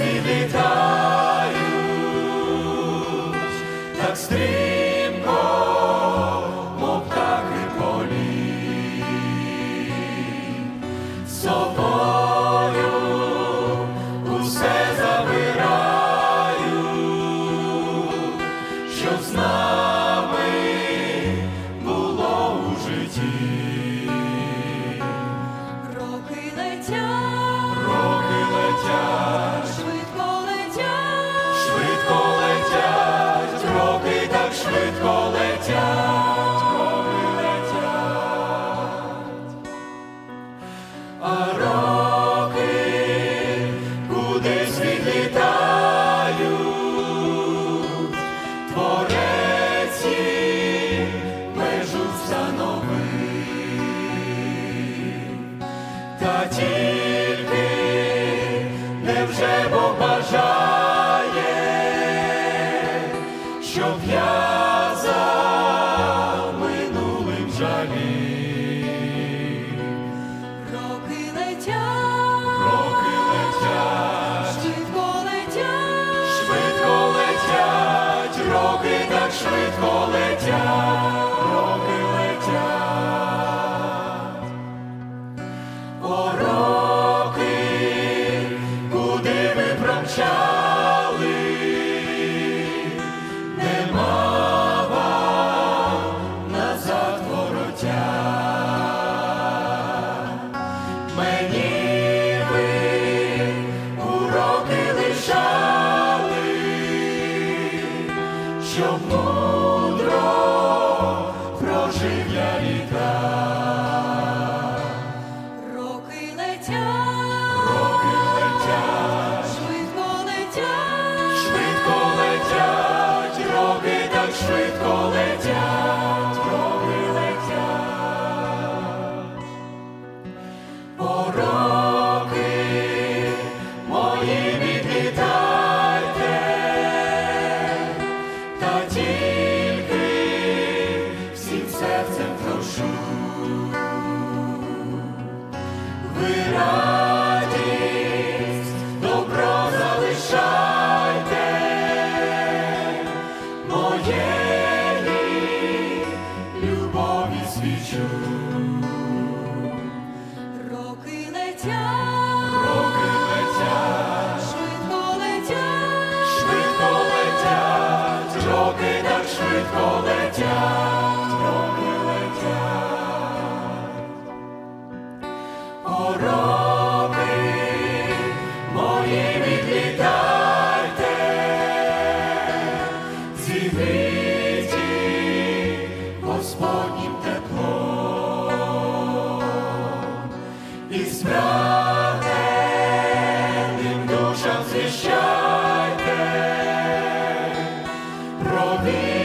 пісні літають, стрімко, мов птахи полі, собою усе забирають, щоб з нами було у житті. Роки летять. Rocky Legend. роки, кудись відлітають твореці. мені ви уроки лишали, щоб мудро прожив я літа. Роки летять, роки летять, швидко летять, швидко летять, роки так швидко. choose. glory.